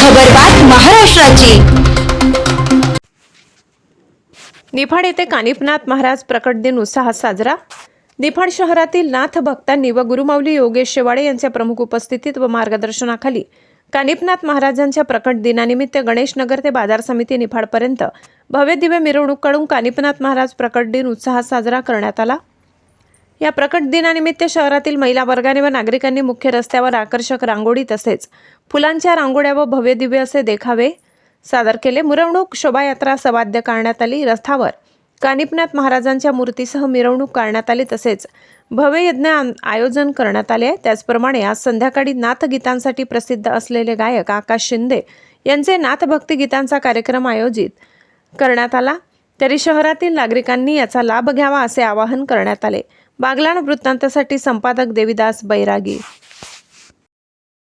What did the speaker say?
खबरबात महाराष्ट्राची. निफाड येथे कानिफनाथ महाराज प्रकट दिन उत्साहात साजरा. निफाड शहरातील नाथ भक्तांनी व गुरुमाऊली योगेश शेवाडे यांच्या प्रमुख उपस्थितीत व मार्गदर्शनाखाली कानिफनाथ महाराजांच्या प्रकट दिनानिमित्त गणेश नगर ते बाजार समिती निफाडपर्यंत भव्य दिव्य मिरवणूक काढून कानिफनाथ महाराज प्रकट दिन उत्साहात साजरा करण्यात आला. या प्रकट दिनानिमित्त शहरातील महिला वर्गाने व नागरिकांनी मुख्य रस्त्यावर आकर्षक रांगोळी तसेच फुलांच्या रांगोळ्या व भव्य दिव्य असे देखावे सादर केले. मिरवणूक शोभायात्रा सवाद्य करण्यात आली. रथावर कानिपनाथ महाराजांच्या मूर्तीसह मिरवणूक काढण्यात आली. तसेच भव्य यज्ञ आयोजन करण्यात आले. त्याचप्रमाणे आज संध्याकाळी नाथगीतांसाठी प्रसिद्ध असलेले गायक आकाश शिंदे यांचे नाथभक्ती गीतांचा कार्यक्रम आयोजित करण्यात आला. तरी शहरातील नागरिकांनी याचा लाभ घ्यावा असे आवाहन करण्यात आले. बागलाण वृत्तांतासाठी संपादक देविदास बैरागी